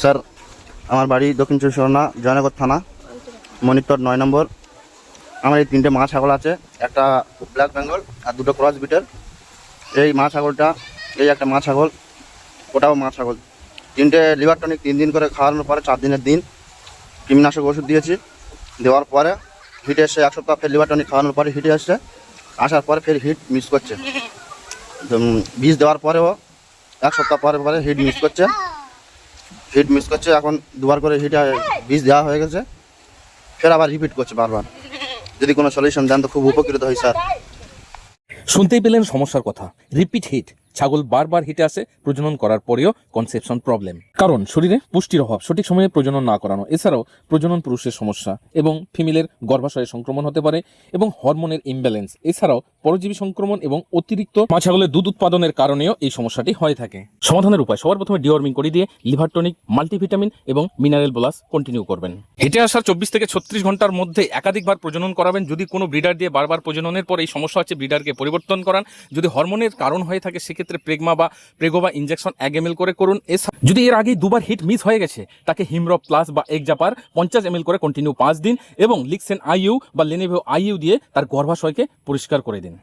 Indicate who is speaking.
Speaker 1: Sir, আমার বাড়ি দক্ষিণ চব্বিশ পরগনা, জয়নগর থানা, মনিটর নয় নম্বর। আমার এই তিনটে মা ছাগল আছে, একটা ব্ল্যাক বেঙ্গল আর দুটো ক্রস বিটের এই মা ছাগলটা, এই একটা মা ছাগল, ওটাও মা ছাগল। তিনটে লিভার টনিক তিন দিন করে খাওয়ানোর পরে চার দিনের দিন কীটনাশক ওষুধ দিয়েছি। দেওয়ার পরে হিটে এসে এক সপ্তাহ ফের লিভার টনিক খাওয়ানোর পরে হিটে আসছে আসার পরে ফের হিট মিস করছে। বীজ দেওয়ার পরেও এক সপ্তাহ পরে পরে হিট মিস করছে। হিট মিস করছে, এখন দুবার করে হিট বীজ দেওয়া হয়ে গেছে। ফের আবার রিপিট করছে বারবার। যদি কোনো সলিউশন দেন তো খুব উপকৃত হই স্যার
Speaker 2: শুনতেই পেলেন সমস্যার কথা। রিপিট হিট ছাগল বারবার হিটে আসে, প্রজনন করার পরেও কনসেপশন প্রবলেম কারণ শরীরে পুষ্টির অভাব, সঠিক সময়ে প্রজনন না করানো, এছাড়াও প্রজনন পুরুষের সমস্যা এবং ফিমেলের গর্ভাশয়ে সংক্রমণ হতে পারে এবং হরমোনের ইমব্যালেন্স এছাড়াও পরজীবী সংক্রমণ এবং অতিরিক্ত মা ছাগলের দুধ উৎপাদনের কারণেও এই সমস্যাটি হয়ে থাকে। সমাধানের উপায়, সবার প্রথমে ডিওয়ার্মিং করে দিয়ে লিভার টনিক, মাল্টিভিটামিন এবং মিনারেল ব্লাস কন্টিনিউ করবেন। হেঁটে আসার চব্বিশ থেকে ছত্রিশ ঘণ্টার মধ্যে একাধিকবার প্রজনন করাবেন। যদি কোনো ব্রিডার দিয়ে বারবার প্রজননের পর এই সমস্যা হচ্ছে ব্রিডারকে পরিবর্তন করান। যদি হরমোনের কারণ হয়ে থাকে, সেক্ষেত্রে প্রেগমা বা প্রেগো বা ইঞ্জেকশন এক এম করে করুন। এছাড়া যদি এর আগেই দুবার হিট মিস হয়ে গেছে, তাকে হিমরপ প্লাস বা এক জাপার পঞ্চাশ এম করে কন্টিনিউ পাঁচ দিন এবং লিক্সেন আইইউ বা লেনেভিও আইইউ দিয়ে তার গর্ভাশয়কে পরিষ্কার করে দিন।